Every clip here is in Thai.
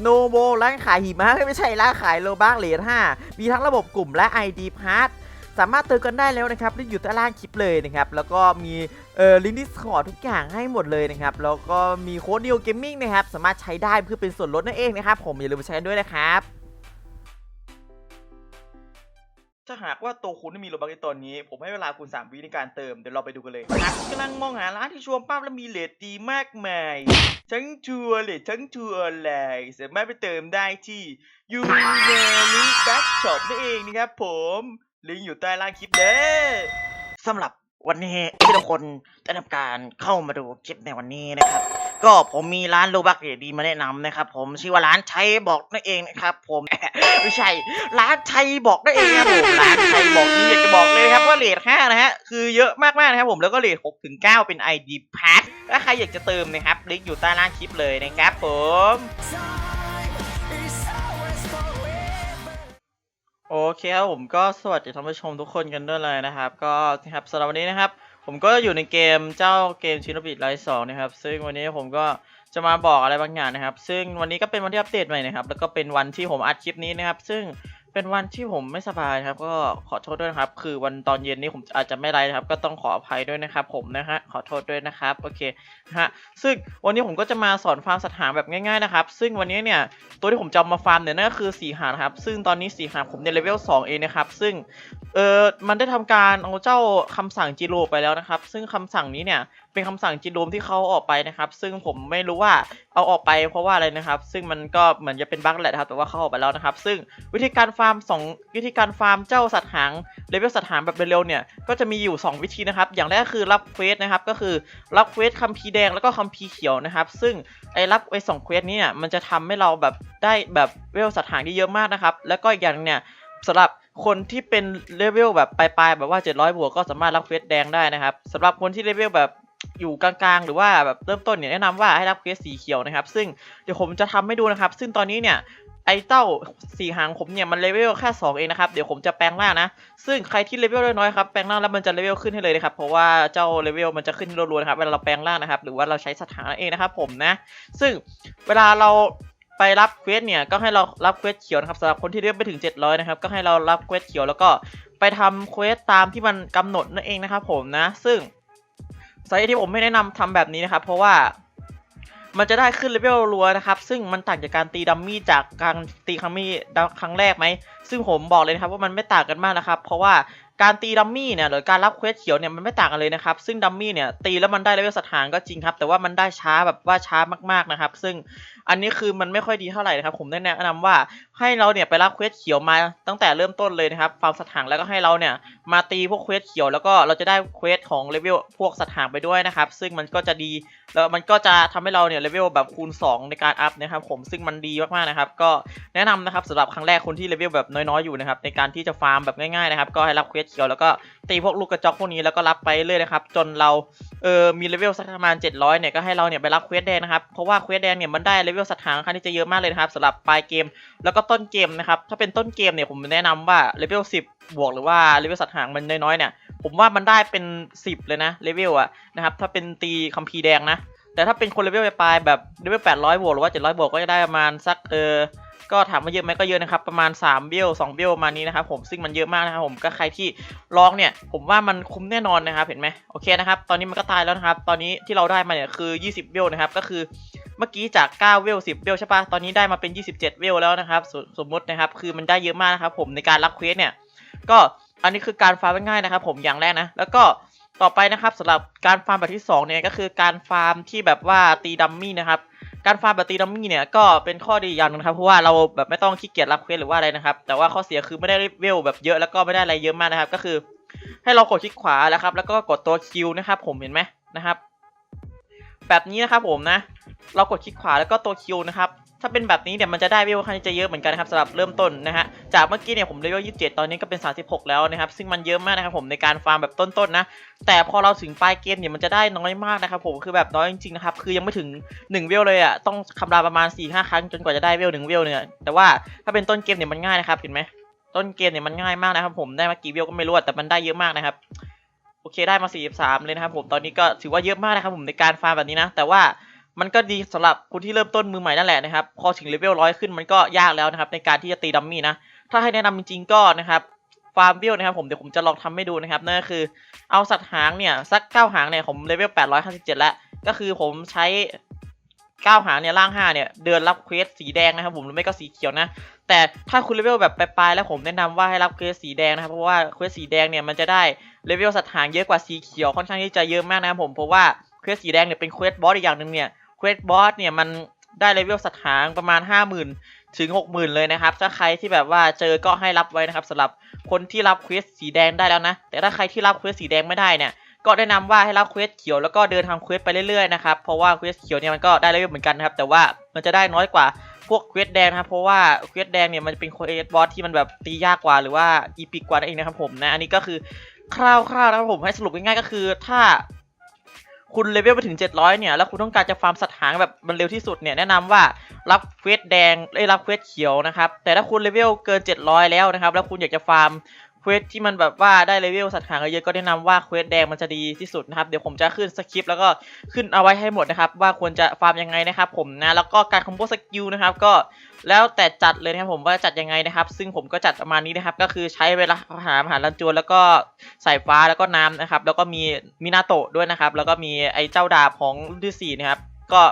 Snow w o r l d ร้านขายหิมะไม่ใช่ร้านขายโลบ้างเหรียญ5มีทั้งระบบกลุ่มและ ID Pass สามารถเติมกันได้แล้วนะครับลิงก์อยู่ใต้ล่างคลิปเลยนะครับ แล้วก็มีเอ่อลิงก์ดิสคอร์ทุกอย่างให้หมดเลยนะครับ แล้วก็มีโค้ด Neo Gaming นะครับ สามารถใช้ได้เพื่อเป็นส่วนลดนั่นเองนะครับ ผมอย่าลืมไปใช้กันด้วยนะครับถ้าหากว่าตัวคุณไม่มีโลบักในตอนนี้ ผมให้เวลาคุณ 3 วิในการเติม เดี๋ยวเราไปดูกันเลยหากกำลังมองหาร้านที่ชวร์ป้าบและมีเลทดีมากมาย ทั้งชัวร์เลททั้งชัวร์ออนไลน์สามารถไปเติมได้ที่ยูเนลิแบ็กช็อปนั่นเองนะครับผม ลิงก์อยู่ใต้ล่างคลิปเด้อสำหรับวันนี้ที่ทุกคนได้ทำการเข้ามาดูคลิปในวันนี้นะครับ ก็ผมมีร้านโลบักดีมาแนะนำนะครับ ผมชื่อว่าร้านชัยบอกนั่นเองนะครับ ผมไม่ใช่ร้านชัยบอกนั่นเองครับผมร้านชัยบอกนี้อยากจะบอกเลยนะครับว่าเลท5นะฮะคือเยอะมากๆนะครับผมแล้วก็เลท6ถึง9เป็น ID Pass ถ้าใครอยากจะเติมนะครับลิงก์อยู่ใต้ล่างคลิปเลยนะครับผมโอเคครับผมก็สวัสดีท่านผู้ชมทุกคนกันด้วยเลยนะครับ ก็นะครับสำหรับวันนี้นะครับ ผมก็อยู่ในเกมเจ้าเกมชินบิดไลท์สองนะครับ ซึ่งวันนี้ผมก็จะมาบอกอะไรบางอย่างนะครับ ซึ่งวันนี้ก็เป็นวันที่อัปเดตใหม่นะครับ แล้วก็เป็นวันที่ผมอัดคลิปนี้นะครับ ซึ่ง เป็นวันที่ผมไม่สบายครับ ก็ขอโทษด้วยนะครับ คือวันตอนเย็นนี้ผมอาจจะไม่ไลฟ์นะครับ ก็ต้องขออภัยด้วยนะครับ ผมนะฮะขอโทษด้วยนะครับโอเคฮะซึ่งวันนี้ผมก็จะมาสอนฟาร์มสัตว์หางแบบง่ายๆนะครับ ซึ่งวันนี้เนี่ยตัวที่ผมจะมาฟาร์มเนี่ยนั่นก็คือสีหางนะครับ ซึ่งตอนนี้สีหางผมในเลเวล2เองนะครับ ซึ่งเออมันได้ทำการเอาเจ้าคำสั่งจิโร่ไปแล้วนะครับ ซึ่งคำสั่งนี้เนี่ยเป็นคำสั่งจิโรมที่เขาออกไปนะครับ ซึ่งผมไม่รู้ว่าเอาออกไปเพราะว่าอะไรนะครับ ซึ่งมันก็เหมือนจะเป็นบั๊กแหละนะครับ แต่ว่าเขาออกไปแล้วนะครับ ซึ่งวิธีการฟาร์มสองวิธีการฟาร์มเจ้าสัตว์หางเลเวลสัตว์หางแบบเร็วๆเนี่ย ก็จะมีอยู่ 2 วิธีนะครับ อย่างแรกคือรับเควสนะครับ ก็คือรับเควสคัมภีแดงแล้วก็คัมภีเขียวนะครับ ซึ่งไอ้รับไอ้สองเควสนี้เนี่ยมันจะทำให้เราแบบได้แบบเวลสัตว์หางที่เยอะมากนะครับ แล้วก็อีกอย่างหนึ่งเนี่ยสำหรับคนที่เป็นเลเวลแบบปลายๆแบบว่า 700 บวกก็สามารถรับเควสแดงได้นะครับสำหรับคนที่เลเวลแบบ อยู่กลางๆ หรือว่าแบบเริ่มต้นเนี่ยแนะนำว่าให้รับเควสสีเขียวนะครับ ซึ่งเดี๋ยวผมจะทำให้ดูนะครับ ซึ่งตอนนี้เนี่ยไอ้เต้าสีหางผมเนี่ยมันเลเวลแค่ 2 เองนะครับ เดี๋ยวผมจะแปลงร่างนะ ซึ่งใครที่เลเวลน้อยๆครับแปลงร่างแล้วมันจะเลเวลขึ้นให้เลยนะครับ เพราะว่าเจ้าเลเวลมันจะขึ้นรัวๆนะครับเวลาเราแปลงร่างนะครับ หรือว่าเราใช้สถานะเองนะครับผมนะ ซึ่งเวลาเราไปรับเควสเนี่ยก็ให้เรารับเควสเขียวนะครับสำหรับคนที่เลเวลไปถึง 700 นะครับก็ให้เรารับเควสเขียวแล้วก็ไปทำเควสตามที่มันกำหนดนั่นเองนะครับผมนะ ซึ่ง สาเหตุที่ผมไม่แนะนำทำแบบนี้นะครับ เพราะว่ามันจะได้ขึ้นเลเวลรัวนะครับ ซึ่งมันต่างจากการตีดัมมี่จากการตีครั้งมี่ครั้งแรกไหม ซึ่งผมบอกเลยนะครับว่ามันไม่ต่างกันมากนะครับ เพราะว่าการตีดัมมี่เนี่ยหรือการรับเควสเขียวเนี่ยมันไม่ต่างกันเลยนะครับ ซึ่งดัมมี่เนี่ยตีแล้วมันได้เลเวลสถานก็จริงครับ แต่ว่ามันได้ช้าแบบว่าช้ามากๆนะครับ ซึ่งอันนี้คือมันไม่ค่อยดีเท่าไหร่นะครับ ผมแนะนำว่า ให้เราเนี่ยไปรับเควสเขียวมาตั้งแต่เริ่มต้นเลยนะครับฟาร์มสถานแล้วก็ให้เราเนี่ยมาตีพวกเควสเขียวแล้วก็เราจะได้เควสของเลเวลพวกสถานไปด้วยนะครับ ซึ่งมันก็จะดีแล้วมันก็จะทำให้เราเนี่ยเลเวลแบบคูณ 2 ในการอัพนะครับผมซึ่งมันดีมากๆนะครับ ก็แนะนำนะครับสำหรับครั้งแรกคนที่เลเวลแบบน้อยๆอยู่นะครับในการที่จะฟาร์มแบบง่ายๆนะครับก็ให้รับเควสเขียวแล้วก็ตีพวกลูกกระจอกพวกนี้แล้วก็รับไปเรื่อยนะครับจนเราเออมีเลเวลสักประมาณ 700เนี่ยก็ให้เราเนี่ยไปรับเควสแดงนะครับเพราะว่าเควสแดงเนี่ยมันได้เลเวลสถานค่อนข้างที่จะเยอะมากเลยนะครับสำหรับปลายเกมแล้วก็ต้นเกมนะครับ ถ้าเป็นต้นเกมเนี่ยผมแนะนำว่าเลเวล10บวกหรือว่าเลเวลสัตว์หางมันน้อยๆเนี่ยผมว่ามันได้เป็น 10 เลยนะเลเวลอะนะครับถ้าเป็นตีคัมภีแดงนะ แต่ถ้าเป็นคนเลเวลปลายๆแบบเลเวล800บวกหรือว่า700บวกก็จะได้ประมาณสักเออก็ถามว่าเยอะไหมก็เยอะนะครับประมาณ3เบี้ยว2เบี้ยวมานี้นะครับผมซึ่งมันเยอะมากนะครับผมก็ใครที่ลองเนี่ย ผมว่ามันคุ้มแน่นอนนะครับเห็นไหมโอเคนะครับตอนนี้มันก็ตายแล้วนะครับ ตอนนี้ที่เราได้มาเนี่ยคือ 20 เบี้ยวนะครับก็คือ เมื่อกี้จาก 9เบี้ยว10เบี้ยวใช่ปะตอนนี้ได้มาเป็น 27เบี้ยวแล้วนะครับสสมมตินะครับ คือมันได้เยอะมากนะครับผมในการรับเควสเนี่ย ก็อันนี้คือการฟาร์มง่ายๆนะครับ ผมอย่างแรกนะ แล้วก็ต่อไปนะครับสำหรับการฟาร์มแบบที่สองเนี่ยก็คือการฟาร์มที่แบบว่าตีดัมมี่นะครับการฟาร์มแบบตีดัมมี่เนี่ยก็เป็นข้อดีอย่างนึงนะครับเพราะว่าเราแบบไม่ต้องขี้เกียจรับเควสหรือว่าอะไรนะครับ แต่ว่าข้อเสียคือไม่ได้เวลแบบเยอะแล้วก็ไม่ได้อะไรเยอะมากนะครับ ก็คือ ให้เรากดคลิกขวาแล้วครับ แล้วก็กดตัวคิวนะครับ ผมเห็นไหมนะครับ แบบนี้นะครับผมนะ เรากดคลิกขวาแล้วก็ตัวคิวนะครับ ถ้าเป็นแบบนี้เนี่ยมันจะได้เวลค่อนข้างจะเยอะเหมือนกันนะครับสำหรับเริ่มต้นนะฮะ จากเมื่อกี้เนี่ยผมเลเวล27 ตอนนี้ก็เป็น 36 แล้วนะครับ ซึ่งมันเยอะมากนะครับผมในการฟาร์มแบบต้นๆนะแต่พอเราถึงปลายเกมเนี่ยมันจะได้น้อยมากนะครับผมคือแบบน้อยจริงๆนะครับ คือยังไม่ถึง 1 เวลเลยอะ ต้องคำรามประมาณ 4-5 ครั้งจนกว่าจะได้เวลหนึ่งเวลเนี่ย แต่ว่าถ้าเป็นต้นเกมเนี่ยมันง่ายนะครับเห็นไหมต้นเกมเนี่ยมันง่ายมากนะครับผมได้มากี่เวลก็ไม่รู้แต่มันได้เยอะมากนะครับโอเคได้มา 43 เลยนะครับผมตอนนี้ก็ถือว่าเยอะมากนะครับผมในการฟาร์มแบบนี้นะ แต่ว่า มันก็ดีสำหรับคนที่เริ่มต้นมือใหม่นั่นแหละนะครับ พอถึงเลเวลร้อยขึ้นมันก็ยากแล้วนะครับ ในการที่จะตีดัมมี่นะ ถ้าให้แนะนำจริงๆก็นะครับฟาร์มเวลนะครับผมเดี๋ยวผมจะลองทำให้ดูนะครับนั่นก็คือเอาสัตว์หางเนี่ยสักเก้าหางเนี่ยผมเลเวล857แล้ว ก็คือผมใช้เก้าหางเนี่ยล่างห้าเนี่ยเดินรับเควสสีแดงนะครับผมหรือไม่ก็สีเขียวนะ แต่ถ้าคุณเลเวลแบบปลายๆแล้วผมแนะนำว่าให้รับเควสสีแดงนะครับเพราะว่าเควสสีแดงเนี่ยมันจะได้เลเวลสัตว์หางเยอะกว่าสีเขียวค่อนข้างที่จะเยอะมากนะครับผมเพราะว่าเควสสีแดงเนี่ยเป็นเควสบอสอีกอย่างหนึ่งเนี่ย เควสบอสเนี่ยมันได้เลเวลสัตว์หางประมาณ 50,000 ถึง 60,000 เลยนะครับ ถ้าใครที่แบบว่าเจอก็ให้รับไว้นะครับสำหรับคนที่รับเควสสีแดงได้แล้วนะ แต่ถ้าใครที่รับเควสสีแดงไม่ได้เนี่ยก็แนะนำว่าให้รับเควสเขียวแล้วก็เดินทำเควสไปเรื่อยๆนะครับเพราะว่าเควสเขียวเนี่ยมันก็ได้เลเวลเหมือนกันนะครับแต่ว่ามันจะได้น้อยกว่าพวกเควสแดงนะครับเพราะว่าเควสแดงเนี่ยมันเป็นเควสบอสที่มันแบบตียากกว่าหรือว่าอีพิกกว่านั่นเองนะครับผมนะอันนี้ก็คือคร่าวๆนะครับผมให้สรุปง่ายๆก็คือถ้า คุณเลเวลไปถึง 700 เนี่ย แล้วคุณต้องการจะฟาร์มสัตว์หางแบบมันเร็วที่สุดเนี่ย แนะนำว่ารับเควสแดงได้ยรับเควสเขียวนะครับ แต่ถ้าคุณเลเวลเกิน 700 แล้วนะครับ แล้วคุณอยากจะฟาร์ม เควสที่มันแบบว่าได้เลเวลสัตว์หางเยอะๆก็แนะนำว่าเควสแดงมันจะดีที่สุดนะครับ เดี๋ยวผมจะขึ้นสคริปต์แล้วก็ขึ้นเอาไว้ให้หมดนะครับ ว่าควรจะฟาร์มยังไงนะครับผมนะแล้วก็การคอมโบสกิลนะครับก็แล้วแต่จัดเลยนะครับผมว่าจัดยังไงนะครับ ซึ่งผมก็จัดประมาณนี้นะครับ ก็คือใช้เวลาหาหารลันจวนแล้วก็สายฟ้าแล้วก็น้ำนะครับ แล้วก็มีมินาโตะด้วยนะครับ แล้วก็มีไอ้เจ้าดาบของรุ่นที่สี่นะครับก็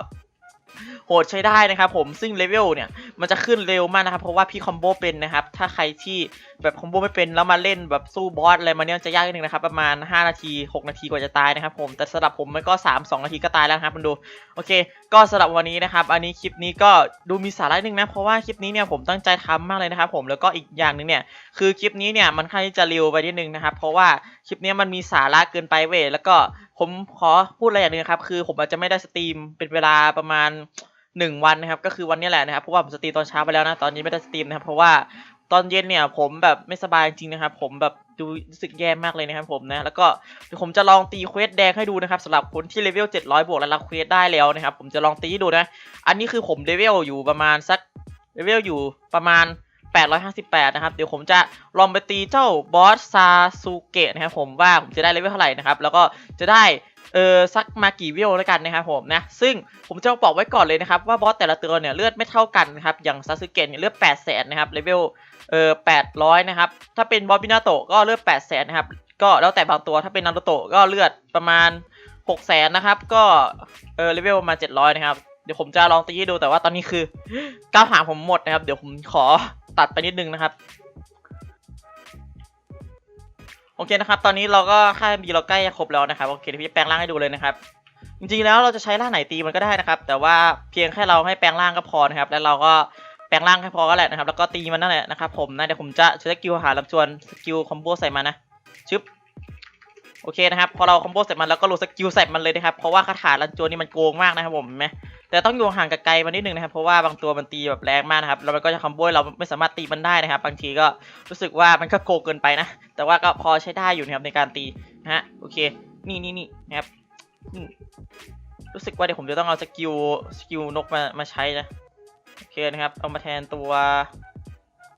โหดใช้ได้นะครับผมซึ่งเลเวลเนี่ย มันจะขึ้นเร็วมากนะครับ เพราะว่าพี่คอมโบเป็นนะครับ ถ้าใครที่แบบคอมโบไม่เป็นแล้วมาเล่นแบบสู้บอสอะไรมาเนี่ยจะยากนิดนึงนะครับ ประมาณ 5 นาที 6 นาทีกว่าจะตายนะครับผม แต่สำหรับผมมันก็ 3 2 นาทีก็ตายแล้วครับมันดู โอเค ก็สำหรับวันนี้นะครับ อันนี้คลิปนี้ก็ดูมีสาระนิดนึงนะ เพราะว่าคลิปนี้เนี่ยผมตั้งใจทำมากเลยนะครับ ผม แล้วก็อีกอย่างหนึ่งเนี่ย คือคลิปนี้เนี่ยมันค่อนข้างจะเร็วไปนิดนึงนะครับ เพราะว่าคลิปนี้มันมีสาระเกินไปเว้ยแล้วก็ผมขอพูดอะไรอย่างนึงนะครับ คือผมอาจจะไม่ได้สตรีมเป็นเวลาประมาณ หนึ่งวันนะครับก็คือวันนี้แหละนะครับเพราะว่าผมสตรีมตอนเช้าไปแล้วนะตอนนี้ไม่ได้สตรีมนะครับเพราะว่าตอนเย็นเนี่ยผมแบบไม่สบายจริงนะครับ ผมแบบดูรู้สึกแย่มากเลยนะครับผมนะแล้วก็เดี๋ยวผมจะลองตีเควสแดงให้ดูนะครับสำหรับคนที่เลเวล700 บวกและรับเควสได้แล้วนะครับ ผมจะลองตีให้ดูนะ อันนี้คือผมเลเวลอยู่ประมาณสักเลเวลอยู่ประมาณ 858 นะครับ เดี๋ยวผมจะลองไปตีเจ้าบอสซาซูเกะนะครับผมว่าผมจะได้เลเวลเท่าไหร่นะครับ แล้วก็จะได้ เออสักมากี่วิวแล้วกันนะครับผมนะ ซึ่งผมจะบอกไว้ก่อนเลยนะครับ ว่าบอสแต่ละตัวเนี่ยเลือดไม่เท่ากันนะครับ อย่างซาสึเกะเนี่ยเลือด800,000นะครับเลเวลเออ800 นะครับ ถ้าเป็นบอสบินาโตะก็เลือด800,000นะครับ ก็แล้วแต่บางตัวถ้าเป็นนารูโตะก็เลือดประมาณ 600,000นะครับ ก็เออเลเวลประมาณ700 นะครับ เดี๋ยวผมจะลองตีดูแต่ว่าตอนนี้คือก้าวหางผมหมดนะครับ เดี๋ยวผมขอตัดไปนิดนึงนะครับ โอเคนะครับ ตอนนี้เราก็ค่าบีเราใกล้จะครบแล้วนะครับ โอเคเดี๋ยวพี่จะแปลงร่างให้ดูเลยนะครับ จริงๆแล้วเราจะใช้ร่างไหนตีมันก็ได้นะครับ แต่ว่าเพียงแค่เราให้แปลงร่างก็พอนะครับ แล้วเราก็แปลงร่างแค่พอก็แหละนะครับ แล้วก็ตีมันนั่นแหละนะครับผมนะเดี๋ยวผมจะใช้สกิลหาลำจวนสกิลคอมโบใส่มานะ ชึบ โอเคนะครับพอเราคอมโบใส่มันแล้วก็โหลดสกิลใส่มันเลยนะครับเพราะว่าคาถาลันจวนนี่มันโกงมากนะครับผมเห็นไหมแต่ต้องอยู่ห่างไกลมันนิดนึงนะครับเพราะว่าบางตัวมันตีแบบแรงมากนะครับแล้วมันก็จะคอมโบเราไม่สามารถตีมันได้นะครับ บางทีก็รู้สึกว่ามันก็โกงเกินไปนะ แต่ว่าก็พอใช้ได้อยู่นะครับในการตีนะฮะโอเคนี่นี่นี่นะครับรู้สึกว่าเดี๋ยวผมจะต้องเอาสกิลสกิลนกมามาใช้นะโอเคนะครับ เอามาแทนตัว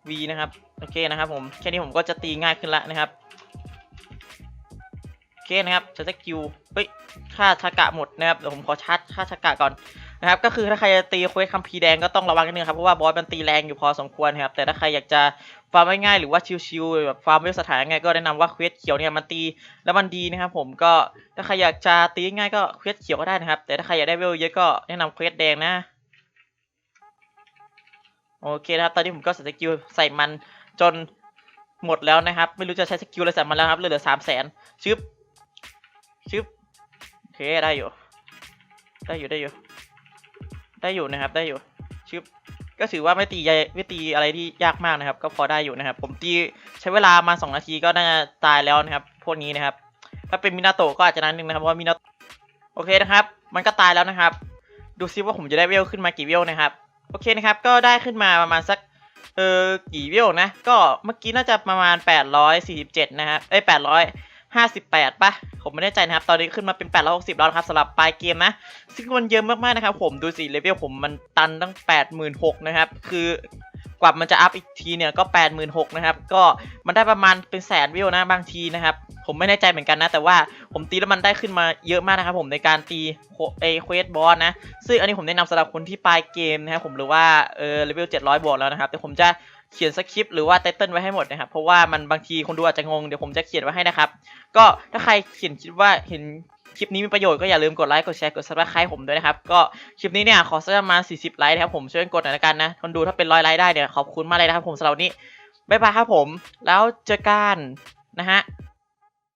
V นะครับโอเคนะครับผมแค่นี้ผมก็จะตีง่ายขึ้นละนะครับ เคนะครับใช้สกิลเฮ้ยค่าชากะหมดนะครับเดี๋ยวผมขอชาร์จค่าชากะก่อนนะครับก็คือถ้าใครจะตีเควสคัมภีแดงก็ต้องระวังนิดนึงครับเพราะว่าบอสมันตีแรงอยู่พอสมควรครับแต่ถ้าใครอยากจะฟาร์มง่ายๆหรือว่าชิวๆแบบฟาร์มเวลสถานง่ายก็แนะนำว่าเควสเขียวเนี่ยมันตีแล้วมันดีนะครับผมก็ถ้าใครอยากจะตีง่ายก็เควสเขียวก็ได้นะครับ แต่ถ้าใครอยากได้เวลเยอะก็แนะนำเควสแดงนะโอเคนะครับตอนนี้ผมก็ใส่สกิลใส่มันจนหมดแล้วนะครับ ไม่รู้จะใช้สกิลอะไรใส่มันแล้วครับเหลือสามแสนชึบ ชึบโอเคได้อยู่ ได้อยู่ได้อยู่ ได้อยู่นะครับ ได้อยู่ชึบก็ถือว่าไม่ตีใหญ่ไม่ตีอะไรที่ยากมากนะครับ ก็พอได้อยู่นะครับ ผมตีใช้เวลามาสองนาทีก็น่าจะตายแล้วนะครับ พวกนี้นะครับ ถ้าเป็นมินาโตะก็อาจจะนานนึงนะครับเพราะว่ามินาโอเคนะครับ มันก็ตายแล้วนะครับ ดูซิว่าผมจะได้เวลขึ้นมากี่เวลนะครับ โอเคนะครับ ก็ได้ขึ้นมาประมาณสักเออกี่เวลนะ ก็เมื่อกี้น่าจะประมาณ 847 นะครับเอ้ย 58ป่ะ ผมไม่แน่ใจนะครับ ตอนนี้ขึ้นมาเป็น 860 แล้วนะครับสำหรับปลายเกมนะ ซึ่งมันเยอะมากๆนะครับ ผมดูสิเลเวลผมมันตันตั้ง 86นะครับ คือกว่ามันจะอัพอีกทีเนี่ยก็ 8 6นะครับ ก็มันได้ประมาณเป็นแสนวิวนะบางทีนะครับ ผมไม่แน่ใจเหมือนกันนะ แต่ว่าผมตีแล้วมันได้ขึ้นมาเยอะมากนะครับ ผมในการตีเอเควสบอสนะ ซึ่งอันนี้ผมแนะนำสำหรับคนที่ปลายเกมนะครับผมหรือว่าเออเลเวล700บวกแล้วนะครับ แต่ผมจะ เขียนสคริปต์หรือว่าไตเติลไว้ให้หมดนะครับ เพราะว่ามันบางทีคนดูอาจจะงงเดี๋ยวผมจะเขียนไว้ให้นะครับ ก็ถ้าใครเขียนคิดว่าเห็นคลิปนี้มีประโยชน์ก็อย่าลืมกดไลค์กดแชร์กด subscribe ผมด้วยนะครับ ก็คลิปนี้เนี่ยขอสักประมาณ40 ไลค์นะครับผมช่วยกดหน่อยละกันนะคนดูถ้าเป็นร้อยไลค์ได้เนี่ยขอบคุณมากเลยนะครับผมสำหรับวันนี้บ๊ายบายครับผม แล้วเจอกันนะฮะ